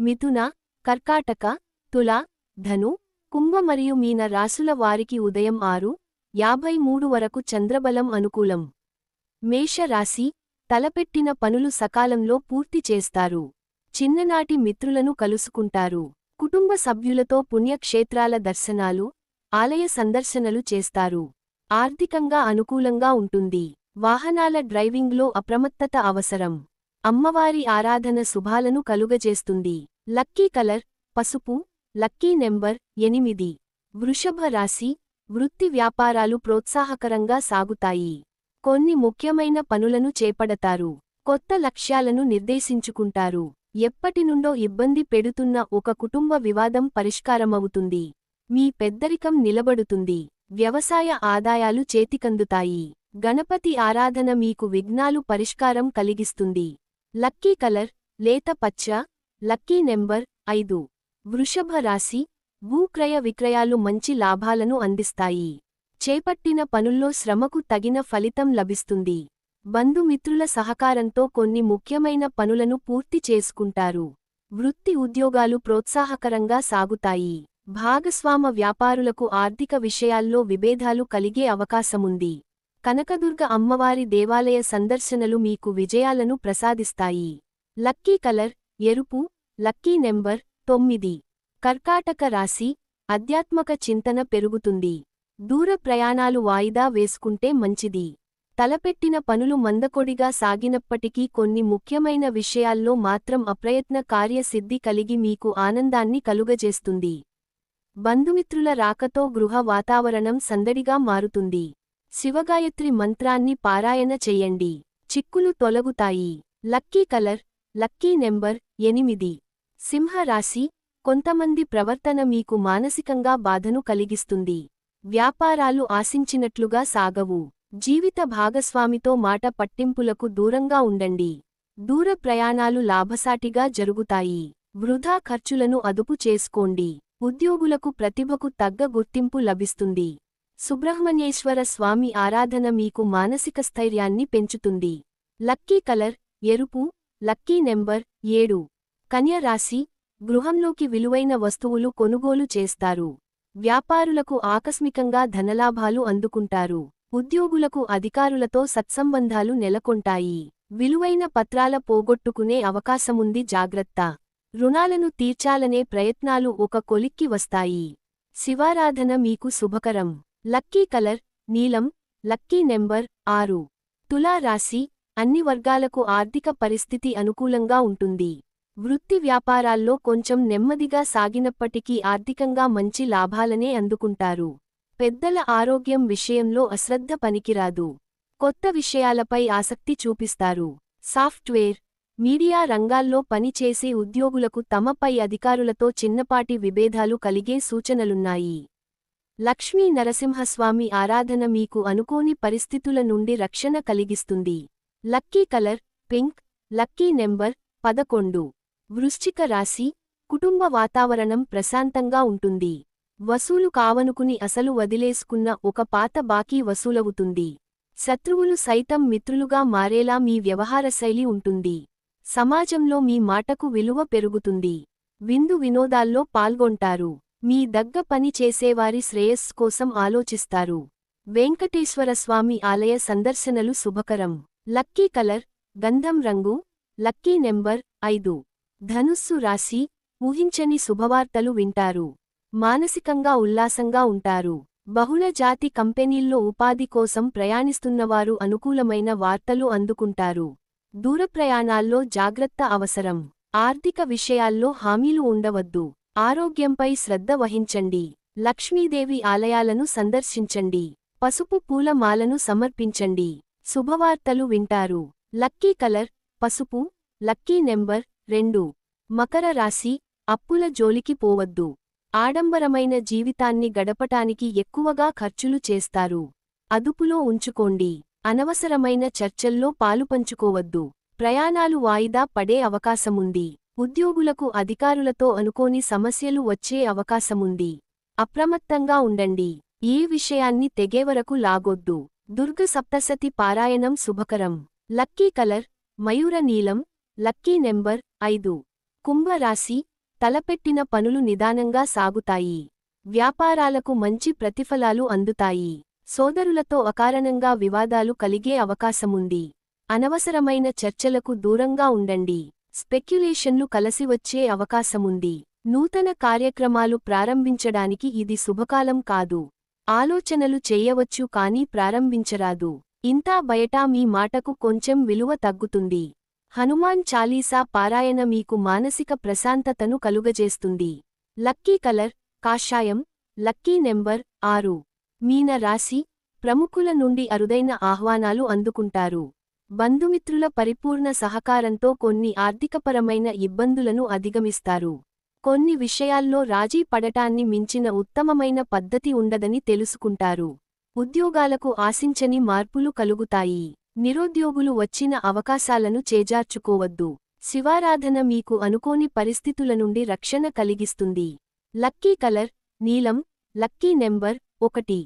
మిథున కర్కాటక తుల ధను కుంభ మరియు మీన రాసుల వారికి ఉదయం ఆరు యాభై మూడు వరకు చంద్రబలం అనుకూలం. మేష రాశి తలపెట్టిన పనులు సకాలంలో పూర్తి చేస్తారు. చిన్ననాటి మిత్రులను కలుసుకుంటారు. కుటుంబ సభ్యులతో పుణ్యక్షేత్రాల దర్శనాలు ఆలయ సందర్శనలు చేస్తారు. ఆర్థికంగా అనుకూలంగా ఉంటుంది. వాహనాల డ్రైవింగ్లో అప్రమత్తత అవసరం. అమ్మవారి ఆరాధన శుభాలను కలుగజేస్తుంది. లక్కీ కలర్ పసుపు లక్కీ నెంబర్ ఎనిమిది. వృషభ రాశి వృత్తి వ్యాపారాలు ప్రోత్సాహకరంగా సాగుతాయి. కొన్ని ముఖ్యమైన పనులను చేపడతారు. కొత్త లక్ష్యాలను నిర్దేశించుకుంటారు. ఎప్పటినుండో ఇబ్బంది పెడుతున్న ఒక కుటుంబ వివాదం పరిష్కారమవుతుంది. మీ పెద్దరికం నిలబడుతుంది. వ్యవసాయ ఆదాయాలు చేతికందుతాయి. గణపతి ఆరాధన మీకు విఘ్నాలు పరిష్కారం కలిగిస్తుంది. లక్కీ కలర్ లేత పచ్చ లక్కీ నెంబర్ ఐదు. వృషభ రాశి భూక్రయ విక్రయాలు మంచి లాభాలను అందిస్తాయి. చేపట్టిన పనుల్లో శ్రమకు తగిన ఫలితం లభిస్తుంది. బంధుమిత్రుల సహకారంతో కొన్ని ముఖ్యమైన పనులను పూర్తి చేసుకుంటారు. వృత్తి ఉద్యోగాలు ప్రోత్సాహకరంగా సాగుతాయి. భాగస్వామ వ్యాపారులకు ఆర్థిక విషయాల్లో విభేదాలు కలిగే అవకాశముంది. కనకదుర్గ అమ్మవారి దేవాలయ సందర్శనలు మీకు విజయాలను ప్రసాదిస్తాయి. లక్కీ కలర్ ఎరుపు లక్కీ నెంబర్ తొమ్మిది. కర్కాటక రాశి ఆధ్యాత్మక చింతన పెరుగుతుంది. దూర ప్రయాణాలు వాయిదా వేసుకుంటే మంచిది. తలపెట్టిన పనులు మందకొడిగా సాగినప్పటికీ కొన్ని ముఖ్యమైన విషయాల్లో మాత్రం అప్రయత్న కార్యసిద్ధి కలిగి మీకు ఆనందాన్ని కలుగజేస్తుంది. బంధుమిత్రుల రాకతో గృహ వాతావరణం సందడిగా మారుతుంది. శివగాయత్రి మంత్రాన్ని పారాయణ చెయ్యండి చిక్కులు తొలగుతాయి. లక్కీ కలర్ లక్కీ నెంబర్ ఎనిమిది. సింహరాశి కొంతమంది ప్రవర్తన మీకు మానసికంగా బాధను కలిగిస్తుంది. వ్యాపారాలు ఆశించినట్లుగా సాగవు. జీవిత భాగస్వామితో మాట పట్టింపులకు దూరంగా ఉండండి. దూర ప్రయాణాలు లాభసాటిగా జరుగుతాయి. వృధా ఖర్చులను అదుపు చేసుకోండి. ఉద్యోగులకు ప్రతిభకు తగ్గ గుర్తింపు లభిస్తుంది. సుబ్రహ్మణ్యేశ్వర స్వామి ఆరాధన మీకు మానసిక స్థైర్యాన్ని పెంచుతుంది. లక్కీ కలర్ ఎరుపు లక్కీ నెంబర్ ఏడు. కన్య రాశి గృహంలోకి విలువైన వస్తువులు కొనుగోలు చేస్తారు. వ్యాపారులకు ఆకస్మికంగా ధనలాభాలు అందుకుంటారు. ఉద్యోగులకు అధికారులతో సత్సంబంధాలు నెలకొంటాయి. విలువైన పత్రాల పోగొట్టుకునే అవకాశముంది జాగ్రత్త. రుణాలను తీర్చాలనే ప్రయత్నాలు ఒక కొలిక్కి వస్తాయి. శివారాధన మీకు శుభకరం. లక్కీ కలర్ నీలం లక్కీ నెంబర్ ఆరు. తులా రాశి అన్ని వర్గాలకు ఆర్థిక పరిస్థితి అనుకూలంగా ఉంటుంది. వృత్తి వ్యాపారాల్లో కొంచెం నెమ్మదిగా సాగినప్పటికీ ఆర్థికంగా మంచి లాభాలనే అందుకుంటారు. పెద్దల ఆరోగ్యం విషయంలో అశ్రద్ధ పనికిరాదు. కొత్త విషయాలపై ఆసక్తి చూపిస్తారు. సాఫ్ట్వేర్ మీడియా రంగాల్లో పనిచేసే ఉద్యోగులకు తమపై అధికారులతో చిన్నపాటి విభేదాలు కలిగే సూచనలున్నాయి. లక్ష్మీ నరసింహస్వామి ఆరాధన మీకు అనుకోని పరిస్థితుల నుండి రక్షణ కలిగిస్తుంది. Lucky colour pink lucky number పదకొండు. వృశ్చిక రాశి కుటుంబ వాతావరణం ప్రశాంతంగా ఉంటుంది. వసూలు కావనుకుని అసలు వదిలేసుకున్న ఒక పాత బాకీ వసూలవుతుంది. శత్రువులు సైతం మిత్రులుగా మారేలా మీ వ్యవహారశైలి ఉంటుంది. సమాజంలో మీ మాటకు విలువ పెరుగుతుంది. విందు వినోదాల్లో పాల్గొంటారు. మీ దగ్గ పని చేసేవారి శ్రేయస్సు కోసం ఆలోచిస్తారు. వెంకటేశ్వర స్వామి ఆలయ సందర్శనలు శుభకరం. లక్కీ కలర్ గంధం రంగు లక్కీ నెంబర్ ఐదు. ధనుస్సు రాశి ఊహించని శుభవార్తలు వింటారు. మానసికంగా ఉల్లాసంగా ఉంటారు. బహుళ జాతి కంపెనీల్లో ఉపాధి కోసం ప్రయాణిస్తున్నవారు అనుకూలమైన వార్తలు అందుకుంటారు. దూర ప్రయాణాల్లో జాగ్రత్త అవసరం. ఆర్థిక విషయాల్లో హామీలు ఉండవద్దు. ఆరోగ్యంపై శ్రద్ధ వహించండి. లక్ష్మీదేవి ఆలయాలను సందర్శించండి. పసుపు పూల మాలను సమర్పించండి. శుభవార్తలు వింటారు. లక్కీ కలర్ పసుపు లక్కీ నెంబర్ రెండు. మకర రాశి అప్పుల జోలికి పోవద్దు. ఆడంబరమైన జీవితాన్ని గడపటానికి ఎక్కువగా ఖర్చులు చేస్తారు. అదుపులో ఉంచుకోండి. అనవసరమైన చర్చల్లో పాలుపంచుకోవద్దు ప్రయాణాలు వాయిదా పడే అవకాశముంది. ఉద్యోగులకు అధికారులతో అనుకోని సమస్యలు వచ్చే అవకాశముంది. అప్రమత్తంగా ఉండండి. ఏ విషయాన్ని తెగేవరకు లాగొద్దు. దుర్గ సప్తసతి పారాయణం శుభకరం. లక్కీ కలర్ మయూర నీలం లక్కీ నెంబర్ ఐదు. కుంభరాశి తలపెట్టిన పనులు నిదానంగా సాగుతాయి. వ్యాపారాలకు మంచి ప్రతిఫలాలు అందుతాయి. సోదరులతో అకారణంగా వివాదాలు కలిగే అవకాశముంది. అనవసరమైన చర్చలకు దూరంగా ఉండండి. స్పెక్యులేషన్లు కలసివచ్చే అవకాశముంది. నూతన కార్యక్రమాలు ప్రారంభించడానికి ఇది శుభకాలం కాదు. ఆలోచనలు చేయవచ్చు కానీ ప్రారంభించరాదు. ఇంతా బయటా మీ మాటకు కొంచెం విలువ తగ్గుతుంది. హనుమాన్ చాలీసా పారాయణ మీకు మానసిక ప్రశాంతతను కలుగజేస్తుంది. లక్కీ కలర్ కాషాయం లక్కీ నెంబర్ ఆరు. మీన రాశి ప్రముఖుల నుండి అరుదైన ఆహ్వానాలు అందుకుంటారు. బంధుమిత్రుల పరిపూర్ణ సహకారంతో కొన్ని ఆర్థికపరమైన ఇబ్బందులను అధిగమిస్తారు. కొన్ని విషయాల్లో రాజీ పడటాన్ని మించిన ఉత్తమమైన పద్ధతి ఉండదని తెలుసుకుంటారు. ఉద్యోగాలకు ఆశించని మార్పులు కలుగుతాయి. నిరుద్యోగులు వచ్చిన అవకాశాలను చేజార్చుకోవద్దు. శివారాధన మీకు అనుకోని పరిస్థితుల నుండి రక్షణ కలిగిస్తుంది. లక్కీ కలర్ నీలం లక్కీ నెంబర్ ఒకటి.